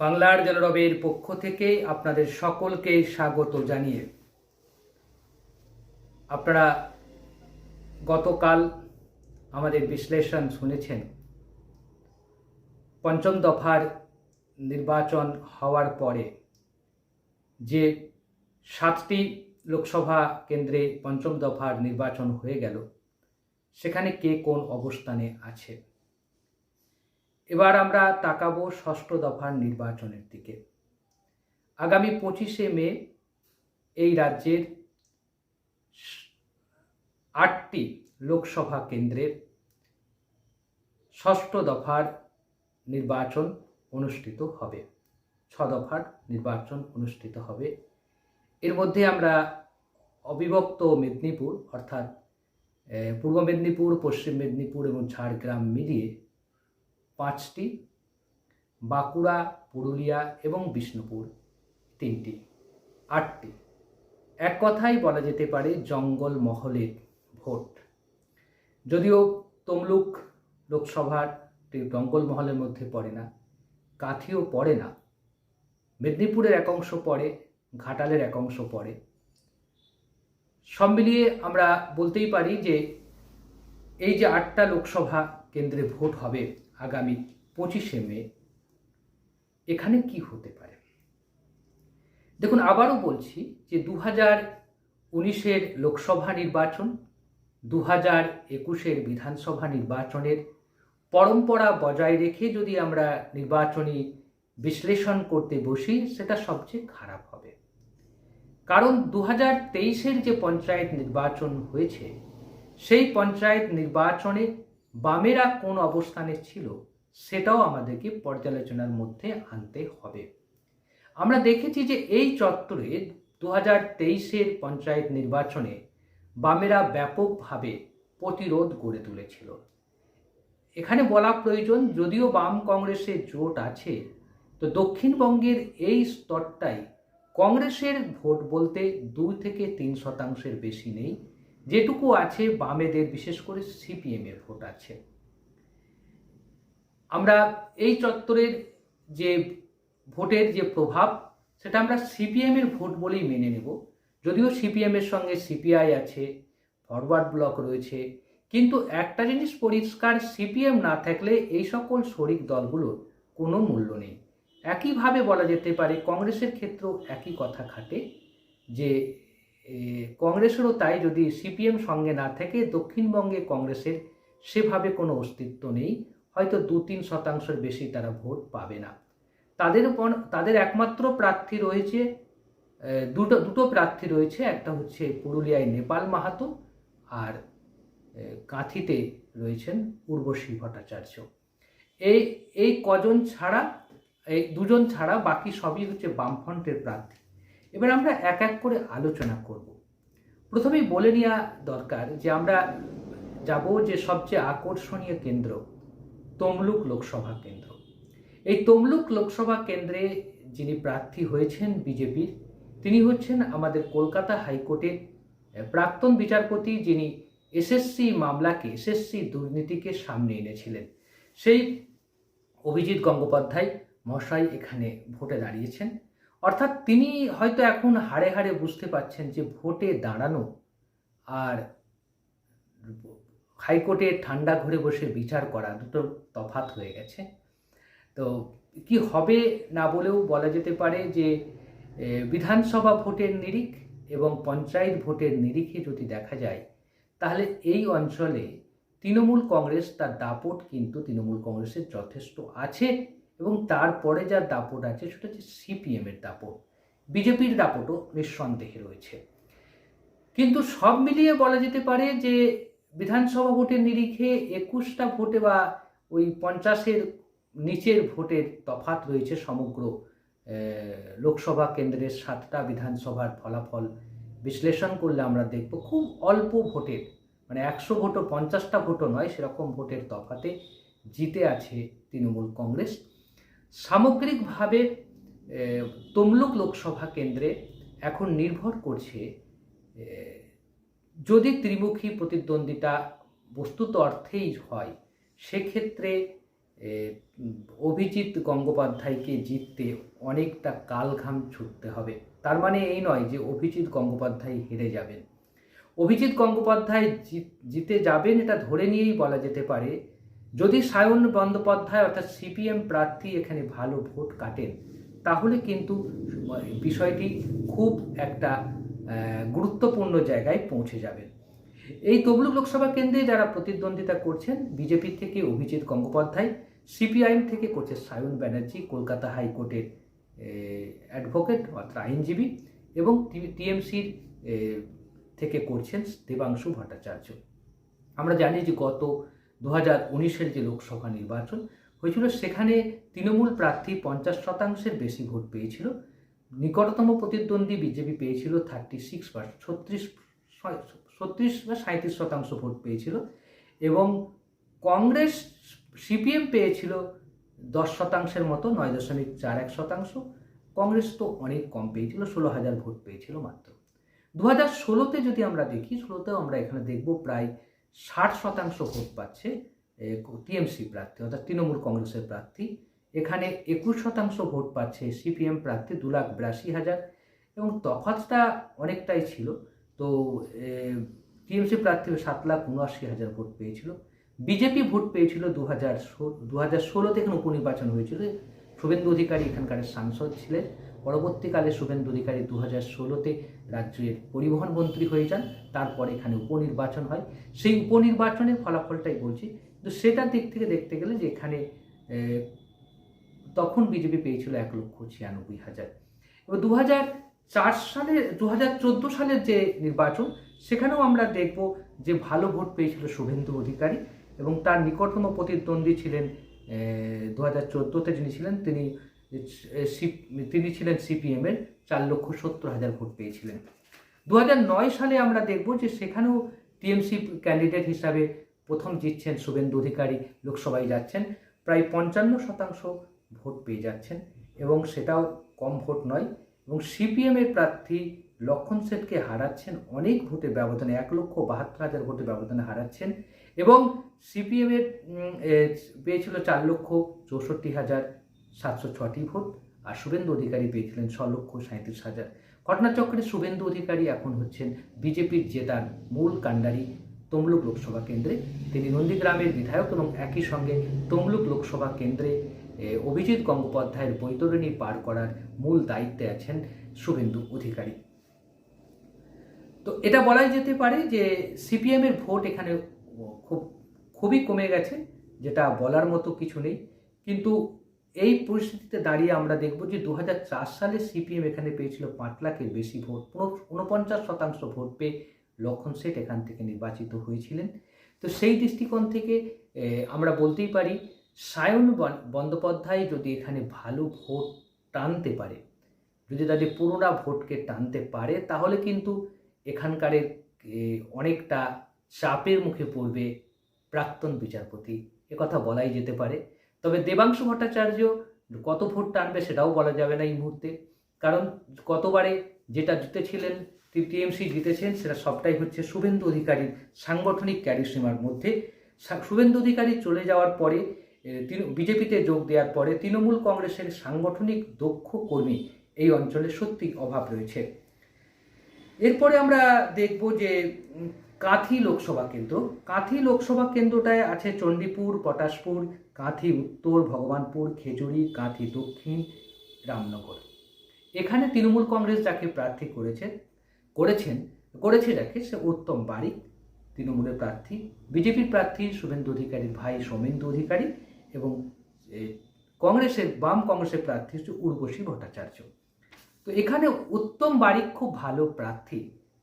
বাংলার জলরবের পক্ষ থেকে আপনাদের সকলকে স্বাগত জানিয়ে। আপনারা গতকাল আমাদের বিশ্লেষণ শুনেছেন। পঞ্চম দফার নির্বাচন হওয়ার পরে যে সাতটি লোকসভা কেন্দ্রে পঞ্চম দফার নির্বাচন হয়ে গেল, সেখানে কে কোন অবস্থানে আছে? এবার আমরা তাকাবো ষষ্ঠ দফার নির্বাচনের দিকে। আগামী পঁচিশে মে এই রাজ্যের আটটি লোকসভা কেন্দ্রের ষষ্ঠ দফার নির্বাচন অনুষ্ঠিত হবে। ছ দফার নির্বাচন অনুষ্ঠিত হবে। এর মধ্যে আমরা অবিভক্ত মেদিনীপুর, অর্থাৎ পূর্ব মেদিনীপুর, পশ্চিম মেদিনীপুর এবং ঝাড়গ্রাম মিলিয়ে পাঁচটি, বাঁকুড়া, পুরুলিয়া এবং বিষ্ণুপুর। তিনটি, আটটি। এক কথাই বলা যেতে পারে জঙ্গল মহলের ভোট। যদিও তমলুক লোকসভার জঙ্গল মহলের মধ্যে পড়ে না, কাথিও পড়ে না। মেদিনীপুরের এক অংশ পড়ে, ঘাটালের এক অংশ পড়ে। সব মিলিয়ে আমরা বলতেই পারি যে এই যে আটটা লোকসভা কেন্দ্রে ভোট হবে আগামী পঁচিশে মে, এখানে কি হতে পারে? দেখুন, আবারও বলছি যে দু হাজার উনিশের লোকসভা নির্বাচন দু হাজার একুশের বিধানসভা নির্বাচনের পরম্পরা বজায় রেখে যদি আমরা নির্বাচনী বিশ্লেষণ করতে বসি, সেটা সবচেয়ে খারাপ হবে। কারণ দু হাজার তেইশের যে পঞ্চায়েত নির্বাচন হয়েছে, সেই পঞ্চায়েত নির্বাচনে বামেরা কোন অবস্থানে ছিল, সেটাও আমাদেরকে পর্যালোচনার মধ্যে আনতে হবে। আমরা দেখেছি যে এই চত্বরে দু হাজার তেইশের পঞ্চায়েত নির্বাচনে বামেরা ব্যাপকভাবে প্রতিরোধ গড়ে তুলেছিল। এখানে বলা প্রয়োজন, যদিও বাম কংগ্রেসের জোট আছে, তো দক্ষিণবঙ্গের এই স্তরটাই কংগ্রেসের ভোট বলতে দুই থেকে তিন শতাংশের বেশি নেই। যেটুকু আছে বামেদের, বিশেষ করে সিপিএম এর ভোট আছে। আমরা এই চত্বরের যে ভোটের যে প্রভাব, সেটা আমরা সিপিএম এর ভোট বলেই মেনে নেব। যদিও সিপিএম এর সঙ্গে সিপিআই আছে, ফরওয়ার্ড ব্লক রয়েছে, কিন্তু একটা জিনিস পরিষ্কার, সিপিএম না থাকলে এই সকল শরিক দলগুলোর কোনো মূল্য নেই। একইভাবে বলা যেতে পারে, কংগ্রেসের ক্ষেত্রেও একই কথা খাটে যে কংগ্রেসেরও তাই যদি সিপিএম সঙ্গে না থাকে দক্ষিণবঙ্গে কংগ্রেসের সেভাবে কোনো অস্তিত্ব নেই, হয়তো দু তিন শতাংশের বেশি তারা ভোট পাবে না। তাদের তাদের একমাত্র প্রার্থী রয়েছে দুটো দুটো প্রার্থী রয়েছে, একটা হচ্ছে পুরুলিয়ায় নেপাল মাহাতো আর কাঁথিতে রয়েছেন উর্বশী ভট্টাচার্য। এই এই কজন ছাড়া, এই দুজন ছাড়া বাকি সবই হচ্ছে বামফ্রন্টের প্রার্থী। এবার আমরা এক এক করে আলোচনা করব। প্রথমেই বলে নেওয়া দরকার যে আমরা যাব যে সবচেয়ে আকর্ষণীয় কেন্দ্র, তমলুক লোকসভা কেন্দ্র। এই তমলুক লোকসভা কেন্দ্রে যিনি প্রার্থী হয়েছেন বিজেপির, তিনি হচ্ছেন আমাদের কলকাতা হাইকোর্টের প্রাক্তন বিচারপতি যিনি এসএসসি মামলাকে, এসএসসি দুর্নীতিকে সামনে এনেছিলেন। সেই অভিজিৎ গঙ্গোপাধ্যায় মশাই এখানে ভোটে দাঁড়িয়েছেন। অর্থাৎ তিনি হয়তো এখন হাড়ে হাড়ে বুঝতে পারছেন যে ভোটে দাঁড়ানো আর হাইকোর্টে ঠান্ডা ঘরে বসে বিচার করা দুটো তফাত হয়ে গেছে। তো কি হবে না বলেও বলা যেতে পারে যে বিধানসভা ভোটের নিরিখ এবং পঞ্চায়েত ভোটের নিরিখে যদি দেখা যায়, তাহলে এই অঞ্চলে তৃণমূল কংগ্রেস তার দাপট কিন্তু তৃণমূল কংগ্রেসের যথেষ্ট আছে। এবং তারপরে যা দাপট আছে সেটা হচ্ছে সিপিএম এর দাপট। বিজেপির দাপটও নিঃসন্দেহে রয়েছে। কিন্তু সব মিলিয়ে বলা যেতে পারে যে বিধানসভা ভোটের নিরিখে একুশটা ভোটে বা ওই পঞ্চাশের নিচের ভোটের তফাত রয়েছে সমগ্র লোকসভা কেন্দ্রের সাতটা বিধানসভার ফলাফল বিশ্লেষণ করলে আমরা দেখব খুব অল্প ভোটের মানে একশো ভোটও পঞ্চাশটা ভোটও নয়, সেরকম ভোটের তফাতে জিতে আছে তৃণমূল কংগ্রেস। সামগ্রিকভাবে তমলুক লোকসভা কেন্দ্রে এখন নির্ভর করছে যদি ত্রিমুখী প্রতিদ্বন্দ্বিতা বস্তুত অর্থেই হয়, সেক্ষেত্রে অভিজিৎ গঙ্গোপাধ্যায়কে জিততে অনেকটা কালঘাম ছুটতে হবে। তার মানে এই নয় যে অভিজিৎ গঙ্গোপাধ্যায় হেরে যাবেন। অভিজিৎ গঙ্গোপাধ্যায় জিত- যাবেন এটা ধরে নিয়েই বলা যেতে পারে যদি সায়ন বন্দ্যোপাধ্যায় অর্থাৎ সিপিএম প্রার্থী এখানে ভালো ভোট কাটেন, তাহলে কিন্তু বিষয়টি খুব একটা গুরুত্বপূর্ণ জায়গায় পৌঁছে যাবেন এই তমলুক লোকসভা কেন্দ্রে যারা প্রতিদ্বন্দ্বিতা করছেন, বিজেপি থেকে অভিজিৎ গঙ্গোপাধ্যায়, সিপিআইএম থেকে করছে সায়ন ব্যানার্জি, কলকাতা হাইকোর্টের অ্যাডভোকেট অর্থাৎ আইনজীবী এবং টিএমসির থেকে করছেন দেবাংশু ভট্টাচার্য। আমরা জানি যে গত দু হাজার উনিশের যে লোকসভা নির্বাচন হয়েছিল, সেখানে তৃণমূল প্রার্থী পঞ্চাশ শতাংশের বেশি ভোট পেয়েছিল। নিকটতম প্রতিদ্বন্দ্বী বিজেপি পেয়েছিল থার্টি সিক্স পার্সেন্ট ছত্রিশ ছত্রিশ বা সাঁত্রিশ শতাংশ ভোট পেয়েছিল এবং কংগ্রেস সিপিএম পেয়েছিল দশ শতাংশের মতো, নয় দশমিক চার এক শতাংশ। কংগ্রেস তো অনেক কম পেয়েছিল, ষোলো হাজার ভোট পেয়েছিল মাত্র। দু হাজার ষোলোতে যদি আমরা দেখি, ষোলোতেও আমরা এখানে দেখব প্রায় ষাট শতাংশ ভোট পাচ্ছে টিএমসি প্রার্থী, অর্থাৎ তৃণমূল কংগ্রেসের প্রার্থী। এখানে একুশ শতাংশ ভোট পাচ্ছে সিপিএম প্রার্থী দু লাখ বিরাশি হাজার। এবং তফাতটা অনেকটাই ছিল। তো টিএমসি প্রার্থী সাত লাখ উনআশি হাজার ভোট পেয়েছিল। বিজেপি ভোট পেয়েছিল দু হাজার দু হাজার ষোলোতে এখানে উপনির্বাচন হয়েছিল। শুভেন্দু অধিকারী এখানকার সাংসদ ছিলেন। পরবর্তীকালে শুভেন্দু অধিকারী দু হাজার ষোলোতে রাজ্যের পরিবহন মন্ত্রী হয়ে যান। তারপর এখানে উপনির্বাচন হয়। সেই উপনির্বাচনের ফলাফলটাই বলছি। কিন্তু সেটার দিক থেকে দেখতে গেলে যে এখানে তখন বিজেপি পেয়েছিল এক লক্ষ ছিয়ানব্বই হাজার। এবার দু হাজার চার সালে দু হাজার চোদ্দ সালের যে নির্বাচন, সেখানেও আমরা দেখব যে ভালো ভোট পেয়েছিল শুভেন্দু অধিকারী এবং তার নিকটতম প্রতিদ্বন্দ্বী ছিলেন দু হাজার চোদ্দোতে যিনি ছিলেন, তিনি তিনি ছিলেন সিপিএমের চার লক্ষ সত্তর হাজার ভোট পেয়েছিলেন। দু হাজার নয় সালে আমরা দেখব যে সেখানেও টিএমসি ক্যান্ডিডেট হিসাবে প্রথম জিতছেন শুভেন্দু অধিকারী, লোকসভায় যাচ্ছেন, প্রায় পঞ্চান্ন শতাংশ ভোট পেয়ে যাচ্ছেন এবং সেটাও কম ভোট নয়। এবং সিপিএমের প্রার্থী লক্ষণ সেটকে হারাচ্ছেন, অনেক ভোটের ব্যবধানে, এক লক্ষ বাহাত্তর হাজার ভোটের ব্যবধানে হারাচ্ছেন এবং সিপিএমের পেয়েছিল চার লক্ষ চৌষট্টি হাজার। সাতশো ছটি ভোট আর শুভেন্দু অধিকারী পেয়েছিলেন ছ লক্ষ সাঁত্রিশ হাজার। ঘটনাচক্রে শুভেন্দু অধিকারী এখন হচ্ছেন বিজেপির জেতার মূল কাণ্ডারি তমলুক লোকসভা কেন্দ্রে। তিনি নন্দীগ্রামের বিধায়ক এবং একই সঙ্গে তমলুক লোকসভা কেন্দ্রে অভিজিৎ গঙ্গোপাধ্যায়ের বৈতরণী পার করার মূল দায়িত্বে আছেন শুভেন্দু অধিকারী। তো এটা বলাই যেতে পারে যে সিপিএমের ভোট এখানে খুব, খুবই কমে গেছে, যেটা বলার মতো কিছু নেই। কিন্তু এই পরিস্থিতিতে দাঁড়িয়ে আমরা দেখব যে দু হাজার চার সালে সিপিএম এখানে পেয়েছিল পাঁচ লাখের বেশি ভোট উনপঞ্চাশ শতাংশ ভোট পেয়ে লক্ষণ সেট এখান থেকে নির্বাচিত হয়েছিলেন। তো সেই দৃষ্টিকোণ থেকে আমরা বলতেই পারি, সায়ন বন- বন্দ্যোপাধ্যায় যদি এখানে ভালো ভোট টানতে পারে, যদি তাদের পুরোনা ভোটকে টানতে পারে, তাহলে কিন্তু এখানকার অনেকটা চাপের মুখে পড়বে প্রাক্তন বিচারপতি। কথা বলাই যেতে পারে। তবে দেবাংশু ভট্টাচার্য কত ভোট টানবে সেটাও বলা যাবে না এই মুহূর্তে। কারণ কতবারে যেটা জিতেছিলেন টিএমসি জিতেছেন, সেটা সবটাই হচ্ছে শুভেন্দু অধিকারীর সাংগঠনিক ক্যারিসীমার মধ্যে। শুভেন্দু অধিকারী চলে যাওয়ার পরে বিজেপিতে যোগ দেওয়ার পরে তৃণমূল কংগ্রেসের সাংগঠনিক দক্ষ কর্মী এই অঞ্চলে সত্যি অভাব রয়েছে। এরপরে আমরা দেখব যে কাঁথি লোকসভা কেন্দ্র। কাঁথি লোকসভা কেন্দ্রটায় আছে চণ্ডীপুর, পটাশপুর, কাঁথি উত্তর, ভগবানপুর, খেজুরি, কাঁথি দক্ষিণ, রামনগর। এখানে তৃণমূল কংগ্রেস যাকে প্রার্থী করেছে, করেছেন, করেছে যাকে, সে উত্তম বারিক তৃণমূলের প্রার্থী। বিজেপির প্রার্থী শুভেন্দু অধিকারীর ভাই সৌমেন্দু অধিকারী এবং কংগ্রেসের, বাম কংগ্রেসের প্রার্থী হচ্ছে উর্বশী ভট্টাচার্য। তো এখানে উত্তম বারিক খুব ভালো প্রার্থী।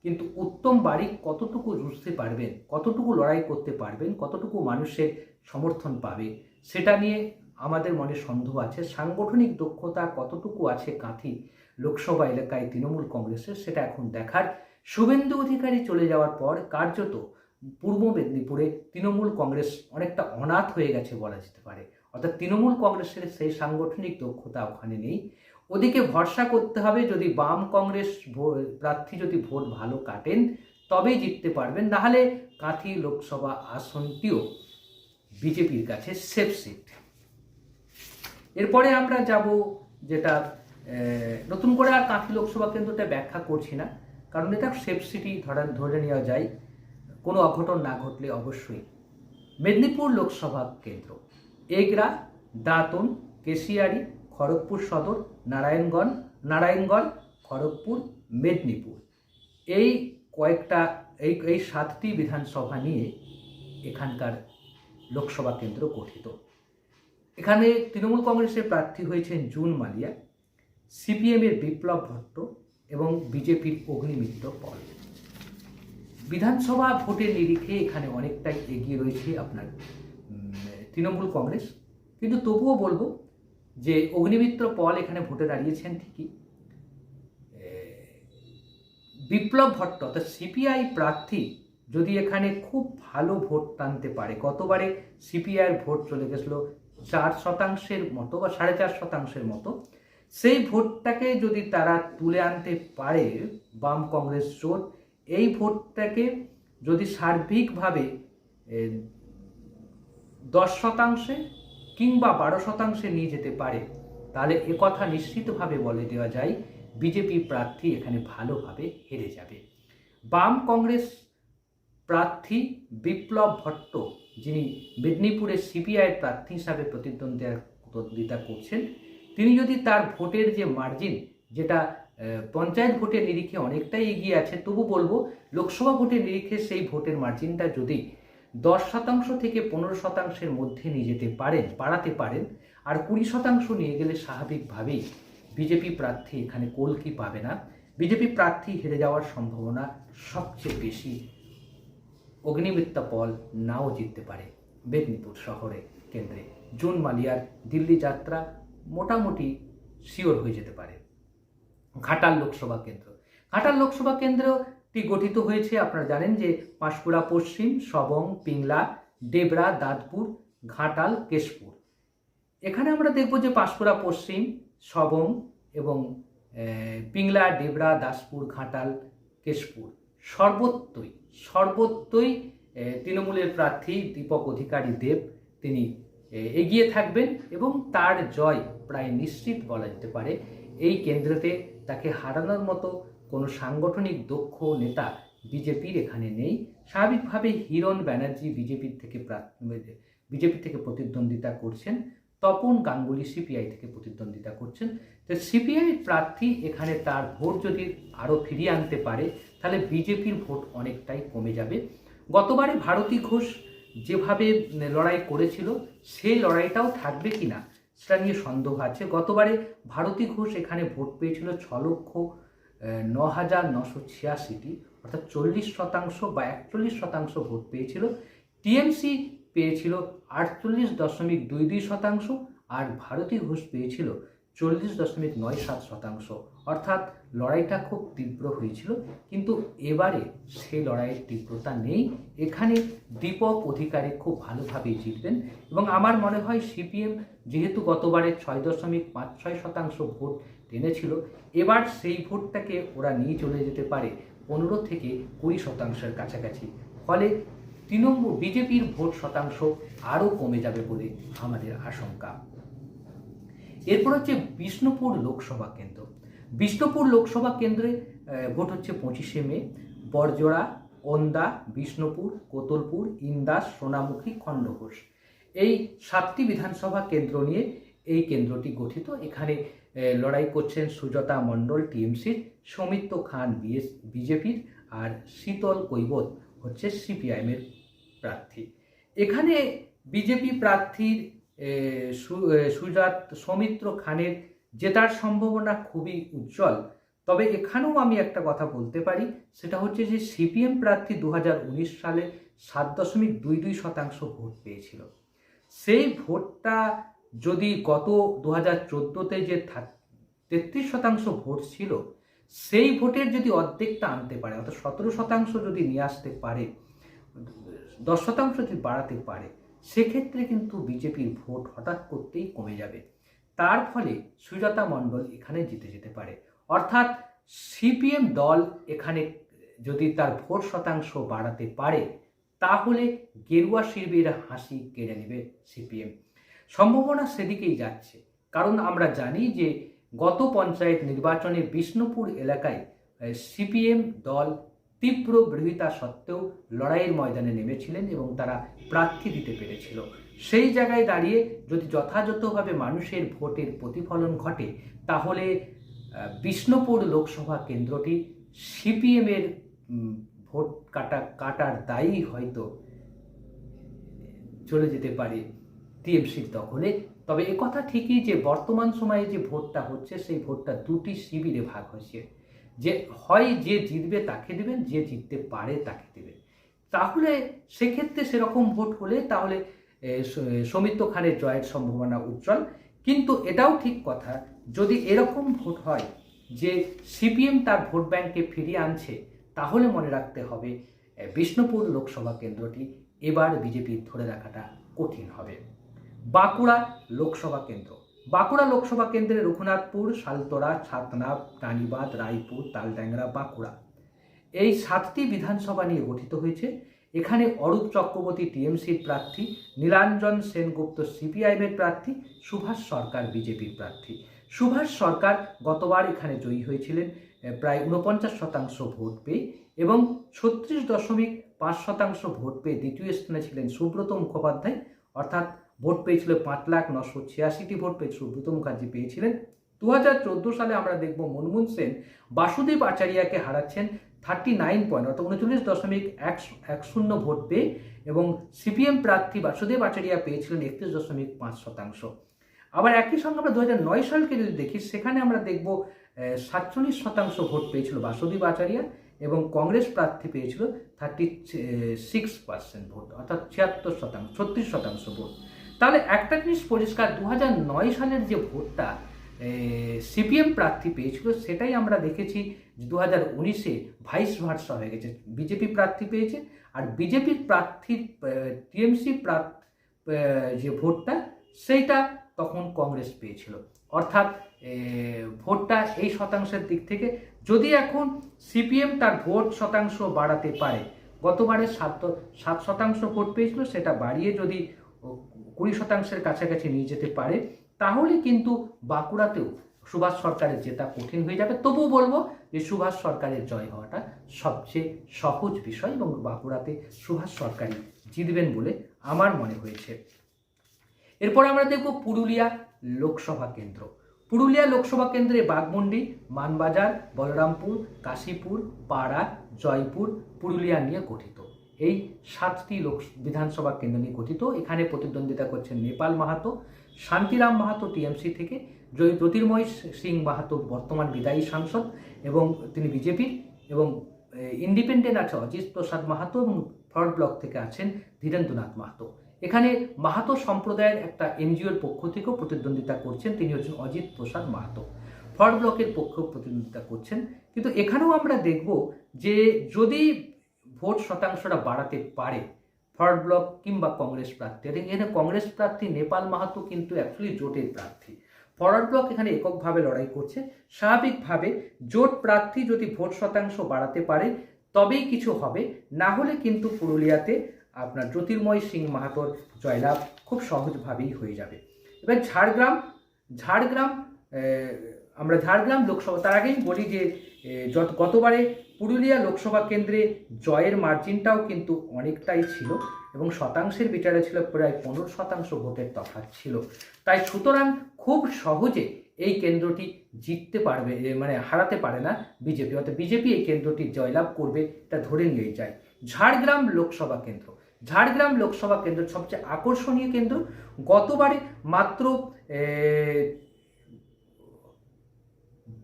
কিন্তু উত্তম বাড়ি কতটুকু বুঝতে পারবেন, কতটুকু লড়াই করতে পারবেন, কতটুকু মানুষের সমর্থন পাবে, সেটা নিয়ে আমাদের মনে সন্দেহ আছে। সাংগঠনিক দক্ষতা কতটুকু আছে কাঁথি লোকসভা এলাকায় তৃণমূল কংগ্রেসের, সেটা এখন দেখার। শুভেন্দু অধিকারী চলে যাওয়ার পর কার্যত পূর্ব মেদিনীপুরে তৃণমূল কংগ্রেস অনেকটা অনাথ হয়ে গেছে বলা যেতে পারে। অর্থাৎ তৃণমূল কংগ্রেসের সেই সাংগঠনিক দক্ষতা ওখানে নেই। ওদিকে ভরসা করতে হবে যদি বাম কংগ্রেস প্রার্থী যদি ভোট ভালো কাটেন, তবেই জিততে পারবেন। নাহলে কাঁথি লোকসভা আসনটিও বিজেপির কাছে সেফ সিট। এরপরে আমরা যাব যেটা নতুন করে আর কাঁথি লোকসভা কেন্দ্রটা ব্যাখ্যা করছি না, কারণ এটা সেফ সিটি ধরা, ধরে নেওয়া যায়। কোনো অঘটন না ঘটলে অবশ্যই। মেদিনীপুর লোকসভা কেন্দ্র, এগরা, দাঁতন, কেশিয়ারি খড়গপুর সদর, নারায়ণগঞ্জ নারায়ণগঞ্জ, খড়গপুর, মেদিনীপুর। এই কয়েকটা, এই এই সাতটি বিধানসভা নিয়ে এখানকার লোকসভা কেন্দ্র গঠিত। এখানে তৃণমূল কংগ্রেসের প্রার্থী হয়েছেন জুন মালিয়া সিপিএমের বিপ্লব ভট্ট এবং বিজেপির অগ্নিমিত্র পল। বিধানসভা ভোটের নিরিখে এখানে অনেকটাই এগিয়ে রয়েছে আপনার তৃণমূল কংগ্রেস। কিন্তু তবুও বলব যে অগ্নিমিত্র পল এখানে ভোটে দাঁড়িয়েছেন ঠিকই। বিপ্লব ভট্ট, অর্থাৎ সিপিআই প্রার্থী, যদি এখানে খুব ভালো ভোট টানতে পারে গতবারে সিপিআইয়ের ভোট চলে গেছিল? চার শতাংশের মতো বা সাড়ে চার শতাংশের মতো। সেই ভোটটাকে যদি তারা তুলে আনতে পারে, বাম কংগ্রেস জোট, এই ভোটটাকে যদি সার্বিকভাবে দশ শতাংশে কিংবা বারো শতাংশে নিয়ে যেতে পারে। তাহলে একথা নিশ্চিতভাবে বলে দেওয়া যায়, বিজেপি প্রার্থী এখানে ভালোভাবে হেরে যাবে। বাম কংগ্রেস প্রার্থী বিপ্লব ভট্ট, যিনি মেদিনীপুরের সিপিআই প্রার্থী হিসাবে প্রতিদ্বন্দ্বিতা করছেন, তিনি যদি তার ভোটের যে মার্জিন, যেটা পঞ্চায়েত ভোটের নিরিখে অনেকটাই এগিয়ে আছে, তবু বলব, লোকসভা ভোটের নিরিখে সেই ভোটের মার্জিনটা যদি দশ শতাংশ থেকে পনেরো শতাংশের মধ্যে নিয়ে যেতে পারেন, বাড়াতে পারেন, আর কুড়ি শতাংশ নিয়ে গেলে স্বাভাবিকভাবেই বিজেপি প্রার্থী এখানে কলকি পাবে না? বিজেপি প্রার্থী হেরে যাওয়ার সম্ভাবনা সবচেয়ে বেশি। অগ্নিমিত্রা পল নাও জিততে পারে মেদিনীপুর শহরে কেন্দ্রে। জুন মালিয়ার দিল্লি যাত্রা মোটামুটি শিওর হয়ে যেতে পারে। ঘাটাল লোকসভা কেন্দ্র। ঘাটাল লোকসভা কেন্দ্রটি গঠিত হয়েছে, আপনারা জানেন যে পাঁশকুড়া পশ্চিম, সবং, পিংলা, ডেবরা, দাঁতপুর, ঘাটাল, কেশপুর। এখানে আমরা দেখব যে পাঁশকুড়া পশ্চিম, সবং এবং পিংলা, ডেবরা, দাসপুর, ঘাটাল, কেশপুর। সর্বত্রই সর্বত্রই তৃণমূলের প্রার্থী দীপক অধিকারী দেব, তিনি এগিয়ে থাকবেন এবং তার জয় প্রায় নিশ্চিত বলা যেতে পারে। এই কেন্দ্রতে তাকে হারানোর মতো কোনো সাংগঠনিক দক্ষ নেতা বিজেপির এখানে নেই। স্বাভাবিকভাবে হিরণ ব্যানার্জি বিজেপির থেকে বিজেপি থেকে প্রতিদ্বন্দ্বিতা করছেন। তপন গাঙ্গুলি সিপিআই থেকে প্রতিদ্বন্দ্বিতা করছেন। তো সিপিআই প্রার্থী এখানে তার ভোট যদি আরও ফিরিয়ে আনতে পারে, তাহলে বিজেপির ভোট অনেকটাই কমে যাবে। গতবারে ভারতী ঘোষ যেভাবে লড়াই করেছিল, সেই লড়াইটাও থাকবে কি না, সেটা নিয়ে সন্দেহ আছে। গতবারে ভারতী ঘোষ এখানে ভোট পেয়েছিল ছ লক্ষ ন হাজার নশো ছিয়াশিটি, অর্থাৎ চল্লিশ শতাংশ বা একচল্লিশ শতাংশ ভোট পেয়েছিল। টিএমসি পেয়েছিল আটচল্লিশ দশমিক দুই দুই শতাংশ আর ভারতী ঘোষ পেয়েছিল চল্লিশ দশমিক নয় সাত শতাংশ। অর্থাৎ লড়াইটা খুব তীব্র হয়েছিল, কিন্তু এবারে সেই লড়াইয়ের তীব্রতা নেই। এখানে দীপক অধিকারী খুব ভালোভাবেই জিতবেন এবং আমার মনে হয় সিপিএম যেহেতু গতবারে ছয় দশমিক পাঁচ ছয় শতাংশ ভোট টেনেছিল। এবার সেই ভোটটাকে ওরা নিয়ে চলে যেতে পারে পনেরো থেকে কুড়ি শতাংশের কাছাকাছি। ফলে তৃণমূল বিজেপির ভোট শতাংশ আরও কমে যাবে বলে আমাদের আশঙ্কা। এরপর হচ্ছে বিষ্ণুপুর লোকসভা কেন্দ্র। বিষ্ণুপুর লোকসভা কেন্দ্রে ভোট হচ্ছে পঁচিশে মে। বরজোড়া ওন্দা বিষ্ণুপুর, কোতলপুর, ইন্দাস, সোনামুখী, খণ্ডঘোষ। এই সাতটি বিধানসভা কেন্দ্র নিয়ে এই কেন্দ্রটি গঠিত। এখানে লড়াই করছেন সুজাতা মণ্ডল টিএমসির সৌমিত্র খান, বিএস বিজেপির আর শীতল কৈবত হচ্ছে সিপিআইএমের প্রার্থী। এখানে বিজেপি প্রার্থীর সুজাত, সৌমিত্র খানের জেতার সম্ভাবনা খুবই উজ্জ্বল। তবে এখানেও আমি একটা কথা বলতে পারি, সেটা হচ্ছে যে সিপিএম প্রার্থী দু হাজার উনিশ সালে সাত দশমিক দুই দুই শতাংশ ভোট পেয়েছিল। সেই ভোটটা যদি গত দু হাজার চোদ্দোতে যে তেত্রিশ শতাংশ ভোট ছিল, সেই ভোটের যদি অর্ধেকটা আনতে পারে, অর্থাৎ সতেরো শতাংশ যদি নিয়ে আসতে পারে, দশ শতাংশ যদি বাড়াতে পারে, সেক্ষেত্রে কিন্তু বিজেপির ভোট হঠাৎ করতেই কমে যাবে। তার ফলে সুজাতা মণ্ডল এখানে জিতে যেতে পারে। অর্থাৎ সিপিএম দল এখানে যদি তার ভোট শতাংশ বাড়াতে পারে, তাহলে গেরুয়া শিল্পীর হাসি কেড়ে নেবে সিপিএম। সম্ভাবনা সেদিকেই যাচ্ছে। কারণ আমরা জানি যে গত পঞ্চায়েত নির্বাচনে বিষ্ণুপুর এলাকায় সিপিএম দল তীব্র বিরোধিতা সত্ত্বেও লড়াইয়ের ময়দানে নেমেছিলেন এবং তারা প্রার্থী দিতে পেরেছিল। সেই জায়গায় দাঁড়িয়ে যদি যথাযথভাবে মানুষের ভোটের প্রতিফলন ঘটে, তাহলে বিষ্ণুপুর লোকসভা কেন্দ্রটি সিপিএমের ভোট কাটা, কাটার দায়ী হয়তো চলে যেতে পারে। টিএমসির দখলে। তবে কথা ঠিকই যে বর্তমান সময়ে যে ভোটটা হচ্ছে, সেই ভোটটা দুটি শিবিরে ভাগ হয়েছে। যে হয় যে জিতবে তাকে দেবেন, যে জিততে পারে তাকে দেবেন। তাহলে সেক্ষেত্রে সেরকম ভোট হলে তাহলে সৌমিত্র খানের জয়ের সম্ভাবনা উজ্জ্বল। কিন্তু এটাও ঠিক কথা, যদি এরকম ভোট হয় যে সিপিএম তার ভোট ব্যাংকে ফিরিয়ে আনছে, তাহলে মনে রাখতে হবে বিষ্ণুপুর লোকসভা কেন্দ্রটি এবার বিজেপির ধরে রাখাটা কঠিন হবে। বাঁকুড়া লোকসভা কেন্দ্র। বাঁকুড়া লোকসভা কেন্দ্রে রঘুনাথপুর, শালতোড়া, ছাতনাব রানীবাঁধ রায়পুর তালড্যাংরা বাঁকুড়া। এই সাতটি বিধানসভা নিয়ে গঠিত হয়েছে। এখানে অরূপ চক্রবর্তী টিএমসির প্রার্থী, নীলাঞ্জন সেনগুপ্ত সিপিআইএমের প্রার্থী, সুভাষ সরকার বিজেপির প্রার্থী। সুভাষ সরকার গতবার এখানে জয়ী হয়েছিলেন প্রায় ঊনপঞ্চাশ শতাংশ ভোট পেয়ে এবং ছত্রিশ দশমিক পাঁচ শতাংশ ভোট পেয়ে দ্বিতীয় স্থানে ছিলেন সুব্রত মুখোপাধ্যায়, অর্থাৎ ভোট পেয়েছিল পাঁচ লাখ নশো ছিয়াশিটি ভোট পেয়ে সুব্রত মুখার্জি পেয়েছিলেন। দু হাজার চোদ্দ সালে আমরা দেখব মনমোহন সেন বাসুদেব আচারিয়াকে হারাচ্ছেন থার্টি নাইন পয়েন্ট অর্থাৎ উনচল্লিশ দশমিক এক এক শূন্য ভোট পেয়ে এবং সিপিএম প্রার্থী বাসুদেব আচারিয়া পেয়েছিলেন একত্রিশ দশমিক পাঁচ শতাংশ। আবার একই সঙ্গে আমরা দু নয় সালকে যদি দেখি, সেখানে আমরা দেখব সাতচল্লিশ শতাংশ ভোট পেয়েছিল বাসুদেব আচারিয়া এবং কংগ্রেস প্রার্থী পেয়েছিল থার্টি সিক্স পার্সেন্ট ভোট, অর্থাৎ ছিয়াত্তর শতাংশ, ছত্রিশ শতাংশ ভোট। তাহলে একটা জিনিস পরিষ্কার দু সালের যে ভোটটা সিপিএম প্রার্থী পেয়েছিল, সেটাই আমরা দেখেছি দু হাজার উনিশে ভাইস ভার্সা হয়ে গেছে। বিজেপি প্রার্থী পেয়েছে আর বিজেপির প্রার্থীর টিএমসি যে ভোটটা, সেইটা তখন কংগ্রেস পেয়েছিল। অর্থাৎ ভোটটা এই শতাংশের দিক থেকে যদি এখন সিপিএম তার ভোট শতাংশ বাড়াতে পারে গতবারে সাত সাত শতাংশ ভোট পেয়েছিল, সেটা বাড়িয়ে যদি কুড়ি শতাংশের কাছাকাছি নিয়ে যেতে পারে, তাহলে কিন্তু বাঁকুড়াতেও সুভাষ সরকারের জেতা কঠিন হয়ে যাবে। তবুও বলব যে সুভাষ সরকারের জয় হওয়াটা সবচেয়ে সহজ বিষয় এবং বাঁকুড়াতে সুভাষ সরকারই জিতবেন বলে আমার মনে হয়েছে। এরপর আমরা দেখব পুরুলিয়া লোকসভা কেন্দ্র। পুরুলিয়া লোকসভা কেন্দ্রে বাগমুন্ডি মানবাজার, বলরামপুর, কাশীপুর, পাড়া, জয়পুর, পুরুলিয়া নিয়ে গঠিত। এই সাতটি লোক বিধানসভা কেন্দ্র নিয়ে গঠিত। এখানে প্রতিদ্বন্দ্বিতা করছেন নেপাল মাহাতো, শান্তিরাম মাহাতো টিএমসি থেকে, জয় জ্যোতির্ময় সিং মাহাতো বর্তমান বিদায়ী সাংসদ এবং তিনি বিজেপির এবং ইন্ডিপেন্ডেন্ট আছে অজিত প্রসাদ মাহাতো এবং ফরওয়ার্ড ব্লক থেকে আছেন ধীরেন্দ্রনাথ মাহাতো। এখানে মাহাতো সম্প্রদায়ের একটা এনজিওর পক্ষ থেকেও প্রতিদ্বন্দ্বিতা করছেন তিনি হচ্ছেন অজিত প্রসাদ মাহাতো। ফরওয়ার্ড ব্লকের পক্ষেও প্রতিদ্বন্দ্বিতা করছেন। কিন্তু এখানেও আমরা দেখব যে যদি ভোট শতাংশটা বাড়াতে পারে ফরওয়ার্ড ব্লক কিংবা কংগ্রেস প্রার্থী। এখানে কংগ্রেস প্রার্থী নেপাল মাহাতো কিন্তু অ্যাকচুয়ালি জোটের প্রার্থী। ফরওয়ার্ড ব্লক এখানে এককভাবে লড়াই করছে। স্বাভাবিকভাবে জোট প্রার্থী যদি ভোট শতাংশ বাড়াতে পারে, তবেই কিছু হবে। না হলে কিন্তু পুরুলিয়াতে আপনার জ্যোতির্ময় সিং মাহাতোর জয়লাভ খুব সহজভাবেই হয়ে যাবে। এবার ঝাড়গ্রাম ঝাড়গ্রাম আমরা ঝাড়গ্রাম লোকসভা, তার আগেই বলি যে যত, গতবারে পুরুলিয়া লোকসভা কেন্দ্রে জয়ের মার্জিনটাও কিন্তু অনেকটাই ছিল এবং শতাংশের বিচারে ছিল প্রায় পনেরো শতাংশ ভোটের তফাৎ ছিল। তাই সুতরাং খুব সহজে এই কেন্দ্রটি জিততে পারবে মানে হারাতে পারে না বিজেপি। অর্থাৎ বিজেপি এই কেন্দ্রটি জয়লাভ করবে তা ধরে নিয়ে যায়। ঝাড়গ্রাম লোকসভা কেন্দ্র। ঝাড়গ্রাম লোকসভা কেন্দ্র সবচেয়ে আকর্ষণীয় কেন্দ্র। গতবারে মাত্র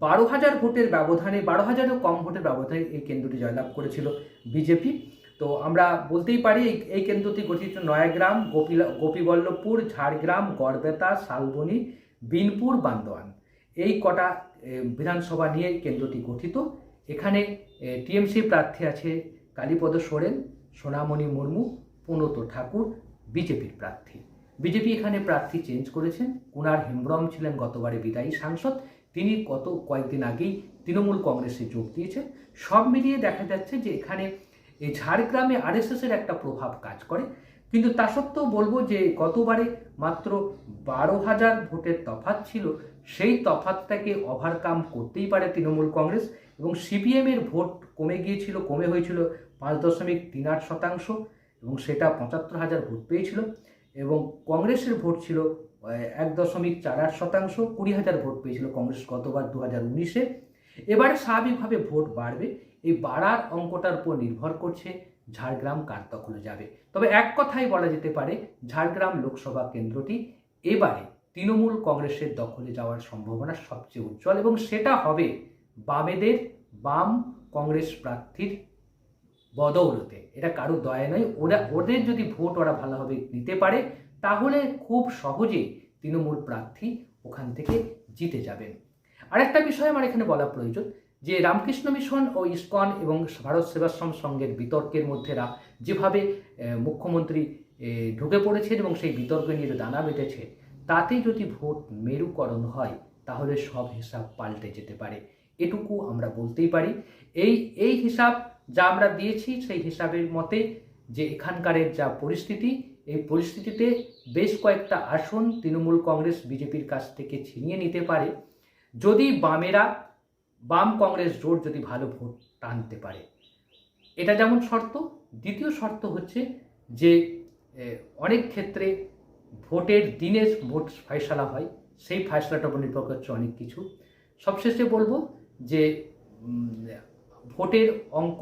বারো হাজার ভোটের ব্যবধানে, বারো হাজারও কম ভোটের ব্যবধানে এই কেন্দ্রটি জয়লাভ করেছিল বিজেপি। তো আমরা বলতেই পারি, এই কেন্দ্রটি গঠিত নয়াগ্রাম গোপী গোপীবল্লভপুর, ঝাড়গ্রাম, গড়বেতা, শালবনী, বিনপুর, বান্দোয়ান। এই কটা বিধানসভা নিয়ে কেন্দ্রটি গঠিত। এখানে টিএমসি প্রার্থী আছে কালীপদ সোরেন, সোনামণি মুর্মু, পুনত ঠাকুর, বিজেপির প্রার্থী। বিজেপি এখানে প্রার্থী চেঞ্জ করেছেন কুনার হেমব্রম ছিলেন গতবারে বিদায়ী সাংসদ। তিনি কত, কয়েকদিন আগেই তৃণমূল কংগ্রেসে যোগ দিয়েছেন। সব মিলিয়ে দেখা যাচ্ছে যে এখানে এই ঝাড়গ্রামে আরএসএসের একটা প্রভাব কাজ করে। কিন্তু তা সত্ত্বেও বলব যে গতবারে মাত্র বারো হাজার ভোটের তফাৎ ছিল। সেই তফাৎটাকে ওভারকাম করতেই পারে তৃণমূল কংগ্রেস এবং সিপিএমের ভোট কমে গিয়েছিল, কমে হয়েছিল পাঁচ দশমিক তিন আট শতাংশ এবং সেটা পঁচাত্তর হাজার ভোট পেয়েছিল। এবং কংগ্রেসের ভোট ছিল এক দশমিক চার আট শতাংশ কুড়ি হাজার ভোট পেয়েছিল কংগ্রেস গতবার দু হাজার উনিশে। এবারে স্বাভাবিকভাবে ভোট বাড়বে, এই বাড়ার অঙ্কটার উপর নির্ভর করছে ঝাড়গ্রাম কার দখলে যাবে। তবে এক কথাই বলা যেতে পারে, ঝাড়গ্রাম লোকসভা কেন্দ্রটি এবারে তৃণমূল কংগ্রেসের দখলে যাওয়ার সম্ভাবনা সবচেয়ে উজ্জ্বল এবং সেটা হবে বামেদের বাম কংগ্রেস প্রার্থীর বদৌলতে। এটা কারও দয়া নয়, ওরা, ওদের যদি ভোট ওরা ভালোভাবে নিতে পারে তাহলে খুব সহজে তৃণমূল প্রার্থী ওখান থেকে জিতে যাবেন। আরেকটা বিষয় আমার এখানে বলা প্রয়োজন, যে রামকৃষ্ণ মিশন ও ইস্কন এবং ভারত সেবাশ্রম সংঘের বিতর্কের মধ্যে রা- যেভাবে মুখ্যমন্ত্রী ঢুকে পড়েছেন এবং সেই বিতর্ক নিয়ে দানা বেঁধেছে, তাতে যদি ভোট মেরুকরণ হয়, তাহলে সব হিসাব পাল্টে যেতে পারে। এটুকু আমরা বলতেই পারি। এই এই হিসাব যা আমরা দিয়েছি, সেই হিসাবের মতে যে এখানকারের যা পরিস্থিতি এই পরিস্থিতিতে বেশ কয়েকটা আসন তৃণমূল কংগ্রেস, বিজেপির কাছ থেকে ছিনিয়ে নিতে পারে। যদি বামেরা, বাম কংগ্রেস জোট যদি ভালো ভোট টানতে পারে। এটা যেমন শর্ত, দ্বিতীয় শর্ত হচ্ছে যে অনেক ক্ষেত্রে ভোটের দিনে ভোট ফয়সালা হয়। সেই ফয়সলাটার উপর নির্ভর করছে অনেক কিছু। সবশেষে বলব যে ভোটের অঙ্ক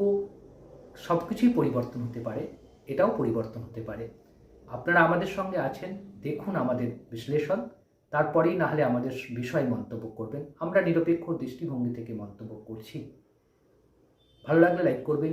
সব কিছুই পরিবর্তন হতে পারে, এটাও পরিবর্তন হতে পারে। আপনারা আমাদের সঙ্গে আছেন, দেখুন আমাদের বিশ্লেষণ, তারপরেই না হলে আমাদের বিষয় মন্তব্য করবেন। আমরা নিরপেক্ষ দৃষ্টিভঙ্গি থেকে মন্তব্য করছি। ভালো লাগলে লাইক করবেন।